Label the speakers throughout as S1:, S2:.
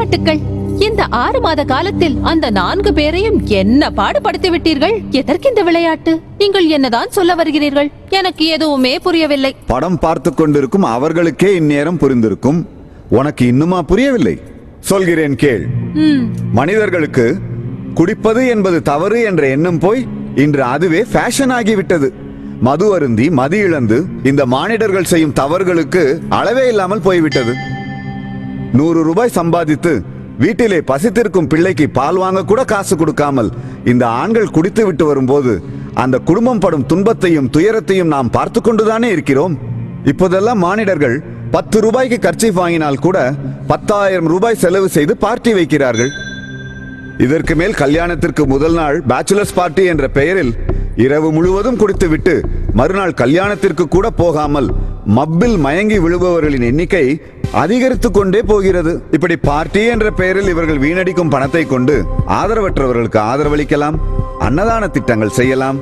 S1: பாராட்டுக்கள் இந்த ஆறு மாத காலத்தில் அந்த நான்கு பேரையும் என்ன பாடுபடுத்தி விட்டீர்கள் எதற்கு இந்த விளையாட்டு? நீங்கள் என்னதான் சொல்ல வருகிறீர்கள்? எனக்கு எதுவுமே புரியவில்லை.
S2: படம் பார்த்து கொண்டிருக்கும் அவர்களுக்கே இந்நேரம் புரிந்திருக்கும். உனக்கு இன்னுமா புரியவில்லை? சொல்கிறேன் கேள். மனிதர்களுக்கு குடிப்பது என்பது தவறு என்ற எண்ணம் போய் இன்று அதுவே ஃபேஷன் ஆகிவிட்டது. மது அருந்தி மதி இழந்து இந்த மானிடர்கள் செய்யும் தவறுகளுக்கு அளவே இல்லாமல் போய்விட்டது. நூறு ரூபாய் சம்பாதித்து வீட்டிலே பசித்திருக்கும் பிள்ளைக்கு பால் வாங்க கூட காசு கொடுக்காமல் இந்த ஆண்கள் குடித்து விட்டு வரும்போது அந்த குடும்பம் படும் துன்பத்தையும் துயரத்தையும் நாம் பார்த்து கொண்டுதானே இருக்கிறோம்? இப்போதெல்லாம் மானிடர்கள் பத்து ரூபாய்க்கு கர்ச்சீஃப் வாங்கினால் கூட பத்தாயிரம் ரூபாய் செலவு செய்து பார்ட்டி வைக்கிறார்கள். இதற்கு மேல் கல்யாணத்திற்கு முதல் நாள் பேச்சுலர்ஸ் பார்ட்டி என்ற பெயரில் இரவு முழுவதும் குடித்துவிட்டு மறுநாள் கல்யாணத்திற்கு கூட போகாமல் மப்பில் மயங்கி விழுபவர்களின் எண்ணிக்கை அதிகரித்துக் கொண்டே போகிறது. இப்படி பார்ட்டி என்ற பெயரில் இவர்கள் வீணடிக்கும் பணத்தை கொண்டு ஆதரவற்றவர்களுக்கு ஆதரவளிக்கலாம் அன்னதான திட்டங்கள் செய்யலாம்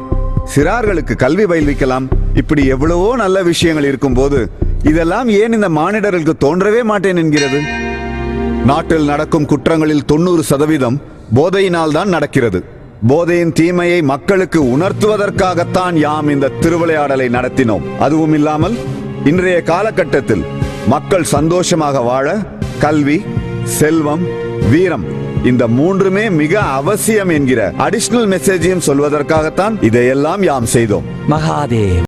S2: சிறார்களுக்கு கல்வி பயில்விக்கலாம். இப்படி எவ்வளவோ நல்ல விஷயங்கள் இருக்கும்போது இதெல்லாம் ஏன் இந்த மானிடர்களுக்கு தோன்றவே மாட்டேன் என்கிறது? நாட்டில் நடக்கும் குற்றங்களில் தொண்ணூறு சதவீதம் போதையினால் தான் நடக்கிறது. போதையின் தீமையை மக்களுக்கு உணர்த்துவதற்காகத்தான் யாம் இந்த திருவிளையாடலை நடத்தினோம். அதுவும் இல்லாமல் இன்றைய காலகட்டத்தில் மக்கள் சந்தோஷமாக வாழ கல்வி செல்வம் வீரம் இந்த மூன்றுமே மிக அவசியம் என்கிற அடிஷனல் மெசேஜையும் சொல்வதற்காகத்தான் இதையெல்லாம் யாம் செய்தோம்.
S3: மகாதேவ்.